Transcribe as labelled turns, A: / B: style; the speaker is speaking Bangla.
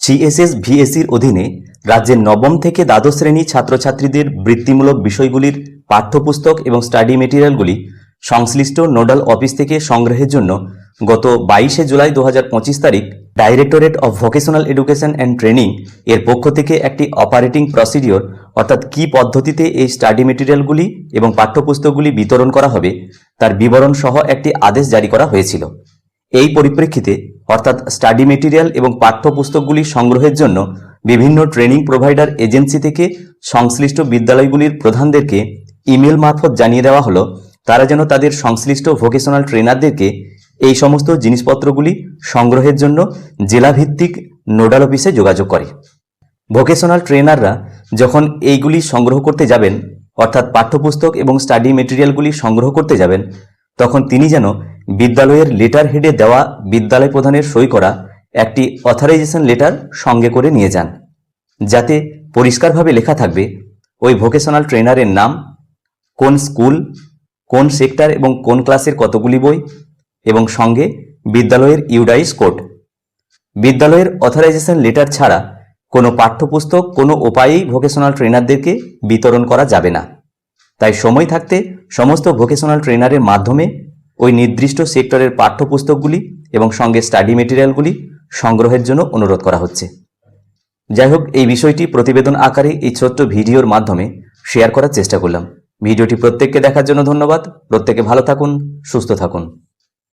A: সিএসএস ভিএসির অধীনে রাজ্যের নবম থেকে দ্বাদশ শ্রেণি ছাত্রছাত্রীদের বৃত্তিমূলক বিষয়গুলির পাঠ্যপুস্তক এবং স্টাডি মেটেরিয়ালগুলি সংশ্লিষ্ট নোডাল অফিস থেকে সংগ্রহের জন্য গত বাইশে জুলাই দু হাজার পঁচিশ তারিখ directorate of vocational education and training এর পক্ষ থেকে একটি অপারেটিং প্রসিডিওর অর্থাৎ কি পদ্ধতিতে এই স্টাডি মেটেরিয়ালগুলি এবং পাঠ্যপুস্তকগুলি বিতরণ করা হবে তার বিবরণ সহ একটি আদেশ জারি করা হয়েছিল। এই পরিপ্রেক্ষিতে, অর্থাৎ স্টাডি মেটেরিয়াল এবং পাঠ্যপুস্তকগুলি সংগ্রহের জন্য বিভিন্ন ট্রেনিং প্রোভাইডার এজেন্সি থেকে সংশ্লিষ্ট বিদ্যালয়গুলির প্রধানদেরকে ইমেল মারফত জানিয়ে দেওয়া হলো, তারা যেন তাদের সংশ্লিষ্ট ভোকেশনাল ট্রেনারদেরকে এই সমস্ত জিনিসপত্রগুলি সংগ্রহের জন্য জেলাভিত্তিক নোডাল অফিসে যোগাযোগ করে। ভোকেশনাল ট্রেনাররা যখন এইগুলি সংগ্রহ করতে যাবেন, অর্থাৎ পাঠ্যপুস্তক এবং স্টাডি মেটেরিয়ালগুলি সংগ্রহ করতে যাবেন, তখন তিনি যেন বিদ্যালয়ের লেটার হেডে দেওয়া বিদ্যালয় প্রধানের সই করা একটি অথরাইজেশন লেটার সঙ্গে করে নিয়ে যান। যাতে পরিষ্কারভাবে লেখা থাকবে ওই ভোকেশনাল ট্রেনারের নাম, কোন স্কুল, কোন সেক্টর এবং কোন ক্লাসের কতগুলি বই এবং সঙ্গে বিদ্যালয়ের ইউডাইস কোড বিদ্যালয়ের অথরাইজেশন লেটার ছাড়া কোনো পাঠ্যপুস্তক, কোনো উপায়েই ভোকেশনাল ট্রেনারদেরকে বিতরণ করা যাবে না। তাই সময় থাকতে সমস্ত ভোকেশনাল ট্রেনারের মাধ্যমে ওই নির্দিষ্ট সেক্টরের পাঠ্যপুস্তকগুলি এবং সঙ্গে স্টাডি মেটেরিয়ালগুলি সংগ্রহের জন্য অনুরোধ করা হচ্ছে। যাই হোক এই বিষয়টি প্রতিবেদন আকারে এই ছোট্ট ভিডিওর মাধ্যমে শেয়ার করার চেষ্টা করলাম। ভিডিওটি প্রত্যেককে দেখার জন্য ধন্যবাদ। প্রত্যেকে ভালো থাকুন, সুস্থ থাকুন।